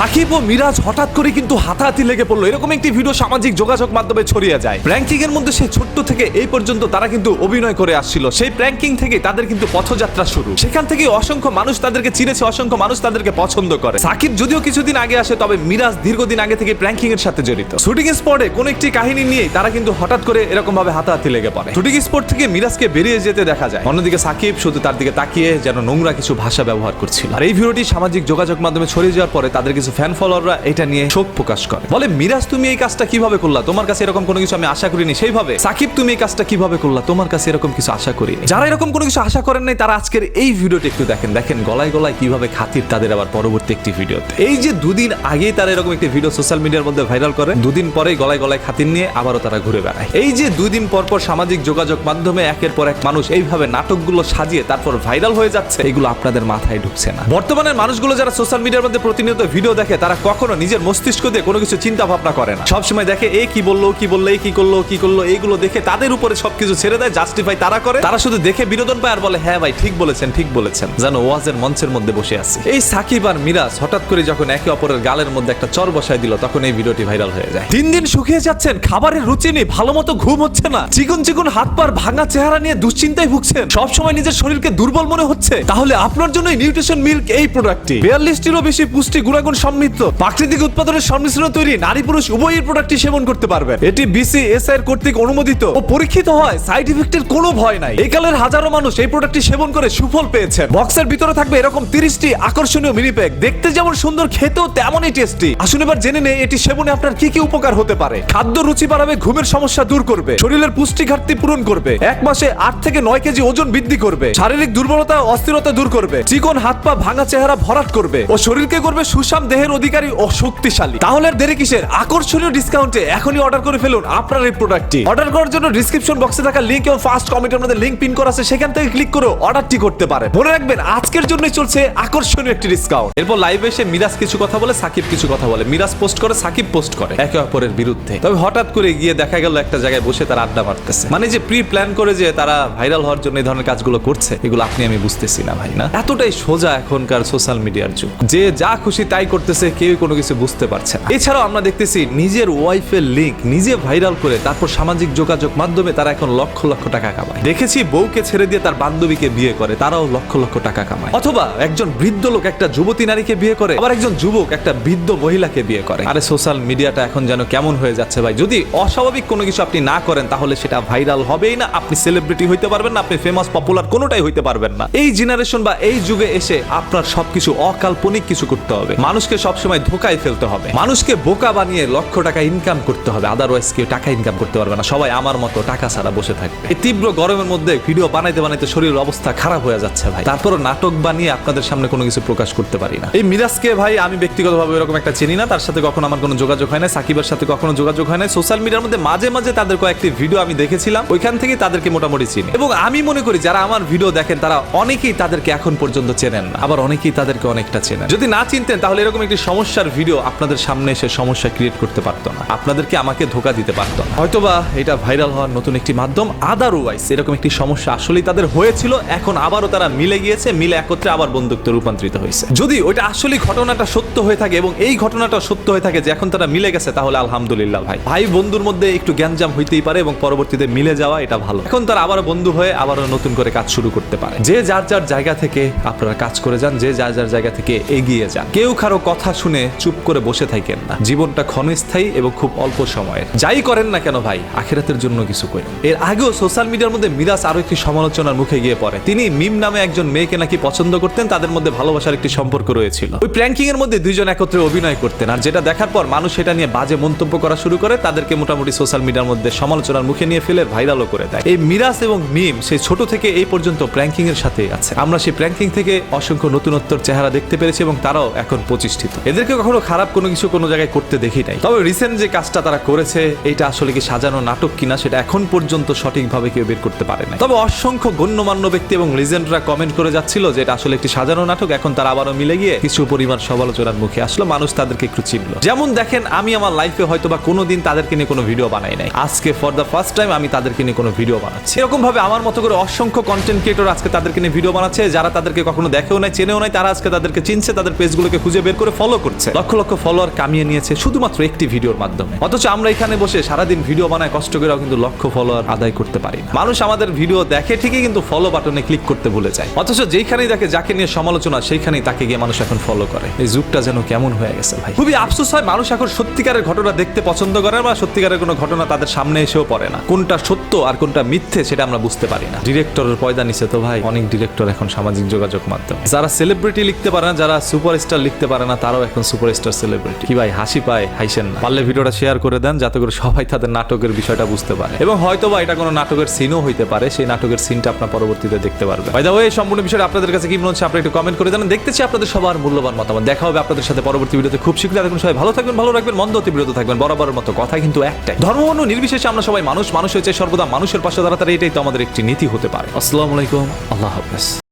সাকিব ও মিরাজ হঠাৎ করে কিন্তু হাতাহাতি লেগে পড়ল। এরকম একটি ভিডিও সামাজিক যোগাযোগ মাধ্যমে ছড়িয়ে যায়। প্র্যাঙ্কিং এর মধ্যে সেই ছোট্ট থেকে এই পর্যন্ত তারা কিন্তু অভিনয় করে আসছিল। সেই প্র্যাঙ্কিং থেকে তাদের কিন্তু পথযাত্রা শুরু। সেখান থেকে অসংখ্য মানুষ তাদেরকে চিনেছে, অসংখ্য মানুষ তাদেরকে পছন্দ করে। সাকিব যদিও কিছুদিন আগে আসে, তবে মিরাজ দীর্ঘদিন আগে থেকে প্র্যাঙ্কিং এর সাথে জড়িত। শুটিং স্পটে কোন একটি কাহিনী নিয়ে তারা কিন্তু হঠাৎ করে এরকম ভাবে হাতাহাতি লেগে পড়ে। শুটিং স্পট থেকে মিরাজকে বেরিয়ে যেতে দেখা যায়। অন্যদিকে সাকিব শুধু তার দিকে তাকিয়ে যেন নোংরা কিছু ভাষা ব্যবহার করছিল। আর এই ভিডিওটি সামাজিক যোগাযোগ মাধ্যমে ছড়িয়ে যাওয়ার পরে তাদের কিছু ফ্যান ফলোয়াররা এটা নিয়ে শোক প্রকাশ করে। বলে, মিরাজ, তুমি এই কাজটা কীভাবে করলা? তোমার কাছে এরকম কোনো কিছু আমি আশা করিনি। সেইভাবে, সাকিব, তুমি এই কাজটা কীভাবে করলা? তোমার কাছে এরকম কিছু আশা করিনি। যারা এরকম কোনো কিছু আশা করেন নাই, তারা আজকের এই ভিডিওটি একটু দেখেন। দেখেন গলায় গলায় কীভাবে খাতির তাদের আবার পরবর্তী একটি ভিডিওতে। এই যে দুদিন আগেই তারা এরকম একটি ভিডিও সোশ্যাল মিডিয়ার মধ্যে ভাইরাল করে, দুদিন পরেই গলায় গলায় খাতির নিয়ে আবারও তারা ঘুরে বেড়ায়। এই যে দুই দিন পর পর সামাজিক যোগাযোগ মাধ্যমে একের পর এক মানুষ এইভাবে নাটকগুলো সাজিয়ে তারপর ভাইরাল হয়ে যাচ্ছে, এগুলো আপনাদের মাথায় ঢুকছে না। বর্তমানের মানুষগুলো যারা সোশ্যাল মিডিয়ার মধ্যে প্রতিনিয়ত ভিডিও দেখে তারা কখনো নিজের মস্তিষ্ক দিয়ে কোনো কিছু চিন্তা ভাবনা করে না। সবসময় দেখে, এ কি বলল কি বলল এই কি করল কি করল? এইগুলো দেখে তাদের উপরে সবকিছু ছেড়ে দেয় জাস্টিফাই তারা করে। তারা শুধু দেখে বিনোদন পায় আর বলে হ্যাঁ ভাই, ঠিক বলেছেন ঠিক বলেছেন। যেন ওয়াজের মঞ্চের মধ্যে বসে আছে। এই সাকিব আর মিরাজ হঠাৎ করে যখন একে অপরের গালের মধ্যে একটা চর বসায় দিল, তখন এই ভিডিওটি ভাইরাল হয়ে যায়। দিন দিন শুকিয়ে যাচ্ছেন, খাবারের রুচি নেই ভালো মতো ঘুম হচ্ছে না। চিকন চিকন হাত পার ভাঙা চেহারা নিয়ে দুশ্চিন্তায় ভুগছেন। সবসময় নিজের শরীরকে দুর্বল মনে হচ্ছে। তাহলে আপনার জন্য নিউট্রিশন মিল্ক এই প্রোডাক্টটি বিয়াল্লিশটিরও বেশি পুষ্টি, গুণাগুণ সমৃদ্ধ। প্রাকৃতিক উৎপাদনের সংমিশ্রণ তৈরি, নারী পুরুষ উভয়ের প্রোডাক্টটি সেবন করতে পারবেন এটি বিসি এসআই এর কর্তৃক অনুমোদিত ও পরীক্ষিত হয় সাইড ইফেক্টের কোনো ভয় নাই। এই কালের হাজারো মানুষ এই প্রোডাক্টটি সেবন করে সুফল পেয়েছেন। বক্সের ভিতরে থাকবে এরকম তিরিশটি আকর্ষণীয় মিনি প্যাক দেখতে যেমন সুন্দর, খেতেও তেমনই টেস্টি আসুন এবার জেনে নেই, এটি সেবনে আপনার কি কি উপকার হতে পারে। খাদ্য রুচি বাড়াবে, ঘুমের সমস্যা দূর করবে, শরীরের পুষ্টি ঘাটতি পূরণ করবে, এক মাসে আট থেকে নয় কেজি ওজন বৃদ্ধি করবে, শারীরিক দুর্বলতা অস্থিরতা দূর করবে, চিকন হাত পা ভাঙা চেহারা ভরাট করবে ও শরীরকে করবে সুষম দেহের অধিকারী ও শক্তিশালী। তাহলে দেরি কিসের? আকর্ষণীয় ডিসকাউন্টে এখনই অর্ডার করে ফেলুন আপনার এই প্রোডাক্টটি অর্ডার করার জন্য ডিসক্রিপশন বক্সে থাকা লিংক এবং ফার্স্ট কমেন্টের মধ্যে লিংক পিন করা আছে, সেখান থেকে ক্লিক করে অর্ডারটি করতে পারেন। মনে রাখবেন, আজকের জন্যই চলছে আকর্ষণীয় একটি ডিসকাউন্ট এরপর লাইভে এসে মিরাজ কিছু কথা বলে, সাকিব কিছু কথা বলে। মিরাজ পোস্ট করে, সাকিব পোস্ট করে, একে অপরের বিরুদ্ধে। তবে হঠাৎ করে গিয়ে দেখা গেল একটা জায়গায় বসে তারা আড্ডা মারতেছে। মানে যে প্রি প্ল্যান করে যে তারা ভাইরাল হওয়ার জন্য এই ধরনের কাজগুলো করছে, এগুলো আপনি আমি বুঝতেছি না ভাই, না? এতটাই সোজা এখনকার সোশ্যাল মিডিয়ার যুগ। যে যা খুশি তাই করতেছে কেউ কোনো কিছু বুঝতে পারছে না। এছাড়াও আমরা দেখতেছি নিজের ওয়াইফের লিঙ্ক নিজে ভাইরাল করে তারপর সামাজিক যোগাযোগ মাধ্যমে তারা এখন লক্ষ লক্ষ টাকা কামায়। দেখেছি বউকে ছেড়ে দিয়ে তার বান্ধবীকে বিয়ে করে, তারাও লক্ষ লক্ষ টাকা কামায়। অথবা একজন বৃদ্ধ লোক একটা যুবতী নারীকে বিয়ে করে, আবার একজন যুবক একটা বৃদ্ধ মহিলাকে বিয়ে করে। আরে সোশ্যাল মিডিয়াটা এখন যেন কেমন হয়ে যাচ্ছে ভাই, যদি অস্বাভাবিক কোনো কিছু আপনি না করেন তাহলে সেটা ভাইরাল হবেই না, আপনি সেলিব্রিটি হইতে পারবেন না, আপনি ফেমাস পপুলার কোনোটাই হইতে পারবেন না। এই জেনারেশন বা এই যুগে এসে আপনার সবকিছু অকাল্পনিক কিছু করতে হবে। মানুষকে সবসময় ধোকায় ফেলতে হবে। মানুষকে বোকা বানিয়ে লক্ষ টাকা ইনকাম করতে হবে। আদারওয়াইজ কেউ টাকা ইনকাম করতে পারবে না। সবাই আমার মতো টাকা ছাড়া বসে থাকবে। এই তীব্র গরমের মধ্যে ভিডিও বানাইতে বানাইতে শরীরের অবস্থা খারাপ হয়ে যাচ্ছে ভাই। তারপরও নাটক বানিয়ে আপনাদের সামনে কোনো কিছু প্রকাশ করতে পারি না। এই মিরাজকে ভাই আমি ব্যক্তিগতভাবে এরকম একটা চিনি না। তার সাথে কখনো আমার কোনো যোগাযোগ হয় না সাকিবের সাথে কখনো যোগাযোগ হয় না সোশ্যাল মিডিয়ার মধ্যে মাঝে মাঝে তাদের কয়েকটি ভিডিও আমি দেখেছিলাম। ওইখান থেকে তাদেরকে মোটামুটি চিনি। এবং আমি মনে করি যারা আমার ভিডিও দেখেন, তারা অনেকেই তাদেরকে এখন পর্যন্ত চেনেন না। আবার অনেকেই তাদেরকে অনেকটা চেনেন। যদি না চিনতেন তাহলে এরকম একটি সমস্যার ভিডিও আপনাদের সামনে এসে সমস্যা ক্রিয়েট করতে পারতো না। আপনাদেরকে আমাকে ধোকা দিতে পারতো না। হয়তোবা এটা ভাইরাল হওয়ার নতুন একটি মাধ্যম আদারওয়াইজ এরকম একটি সমস্যা আসলেই তাদের হয়েছিল, এখন আবারও তারা মিলে গিয়েছে, মিলে একত্রে আবার বন্ধুত্বে রূপান্তরিত হয়েছে। যদি ওইটা আসলে ঘটনাটা সত্য হয়ে থাকে এবং এই ঘটনাটা সত্য হয়ে থাকে যে এখন তারা মিলে গেছে, তাহলে আলহামদুলিল্লাহ ভাই। ভাই, বন্ধুর মধ্যে একটু গ্যাঞ্জাম হইতেই পারে এবং পরবর্তীতে মিলে যাওয়া এটা ভালো। এখন তারা আবার বন্ধু হয়ে আবারও নতুন করে কাজ শুরু করতে পারে। যে যার যার জায়গা থেকে আপনারা কাজ করে যান, যে যার যার জায়গা থেকে এগিয়ে যান। কেউ কারও কথা শুনে চুপ করে বসে থাকেন না। জীবনটা ক্ষণস্থায়ী এবং খুব অল্প সময়ের। যাই করেন না কেন ভাই, আখেরাতের জন্য কিছু করেন। এর আগেও সোশ্যাল মিডিয়ার মধ্যে মিরাজ আরও একটি সমালোচনার মুখে গিয়ে পড়ে। তিনি মিম নামে একজন মেয়েকে নাকি পছন্দ করতেন, তাদের মধ্যে ভালোবাসার একটি সম্পর্ক রয়েছিল। ওই প্র্যাঙ্কিং এর মধ্যে দুইজন একত্রে অভিনয় করতেন, আর যেটা দেখার পর মানুষ সেটা নিয়ে বাজে মন্তব্য করা শুরু করে, তাদেরকে মোটামুটি সোশ্যাল মিডিয়ার মধ্যে সমালোচনার মুখে নিয়ে ফেলে ভাইরালও করে দেয়। এই মিরাজ এবং মিম সেই ছোট থেকে এই পর্যন্ত প্র্যাঙ্কিং এর সাথে আছে। আমরা সেই প্র্যাঙ্কিং থেকে অসংখ্য নতুনত্বর চেহারা দেখতে পেরেছি এবং তারাও এখন প্রতিষ্ঠিত এদেরকে কখনো খারাপ কোনো কিছু কোনো জায়গায় করতে দেখি নাই। তবে রিসেন্ট যে কাজটা তারা করেছে এটা আসলে কি সাজানো নাটক কিনা সেটা এখন পর্যন্ত সঠিকভাবে কেউ বের করতে পারে না তবে অসংখ্য গণ্যমান্য ব্যক্তি এবং লিজেন্ডরা কমেন্ট করে যাচ্ছিল যে এটা আসলে একটি সাজানো নাটক, এখন তারা আবারও মিলে গিয়ে কিছু পরিমাণ সমালোচনার মুখে আসলো, মানুষ তাদেরকে একটু চিনলো। যেমন দেখেন, আমি আমার লাইফে হয়তো বা কোনোদিন তাদেরকে নিয়ে কোনো ভিডিও বানাই নাই। আজকে ফর দ্য ফার্স্ট টাইম আমি তাদেরকে নিয়ে কোনো ভিডিও বানাচ্ছি। এরকম ভাবে আমার মতো করে অসংখ্য কন্টেন্ট ক্রিয়েটর আজকে তাদেরকে নিয়ে ভিডিও বানাচ্ছে, যারা তাদেরকে কখনো দেখেও নাই, চেনেও নাই, তারা আজকে তাদেরকে চিনছে, তাদের পেজগুলোকে খুঁজে বের করে করে ফলো করছে। লক্ষ লক্ষ ফলোয়ার কামিয়ে নিয়েছে শুধুমাত্র একটি ভিডিওর মাধ্যমে। অথচ আমরা এখানে বসে সারাদিন ভিডিও বানায় কষ্ট করেও কিন্তু লক্ষ ফলোয়ার আদায় করতে পারি মানুষ আমাদের ভিডিও দেখে ঠিকই কিন্তু ফলো বাটনে ক্লিক করতে ভুলে যায়। অথচ যেখানেই দেখে, যাকে নিয়ে সমালোচনা, সেইখানেই তাকে গিয়ে মানুষ এখন ফলো করে। এই যুগটা যেন কেমন হয়ে গেছে ভাই। খুবই আফসোস হয় মানুষ এখন সত্যিকারের ঘটনা দেখতে পছন্দ করে বা সত্যিকারের কোনো ঘটনা তাদের সামনে এসেও পড়ে না। কোনটা সত্য আর কোনটা মিথ্যে সেটা আমরা বুঝতে পারি না। ডিরেক্টরের পয়দা নিছে তো ভাই। অনেক ডিরেক্টর এখন সামাজিক যোগাযোগ মাধ্যম। যারা সেলিব্রিটি লিখতে পারে না, যারা সুপারস্টার লিখতে পারে না তারাও এখন সুপারস্টার সেলিব্রিটি কি ভাই, হাসি পায় হাইসেন না। পারলে ভিডিওটা শেয়ার করে দেন, যাতে করে সবাই তাদের নাটকের বিষয়টা বুঝতে পারে। এবং হয়তো বা এটা কোনো নাটকের সিনও হইতে পারে, সেই নাটকের সিনটা আপনার পরবর্তীতে দেখতে পারবেন। ভাই এই সম্পূর্ণ বিষয়টা আপনাদের কাছে কি মনে হচ্ছে, আপনি একটু কমেন্ট করে জানান। দেখতেছি আপনাদের সবার মূল্যবান মতামত। দেখা হবে আপনাদের সাথে পরবর্তী ভিডিওতে। খুব শীঘ্রই দেখুন সবাই ভালো থাকবেন, ভালো রাখবেন, মন্দ অতি বিরত থাকবেন। বরাবরের মতো কথা কিন্তু একটাই। ধর্ম অন্য নির্বিশেষে আমরা সবাই মানুষ মানুষ হয়েছে সর্বদা মানুষের পাশে দাঁড়াতে, এটাই তো আমাদের একটি নীতি হতে পারে। আসসালামু আলাইকুম, আল্লাহ হাফেজ।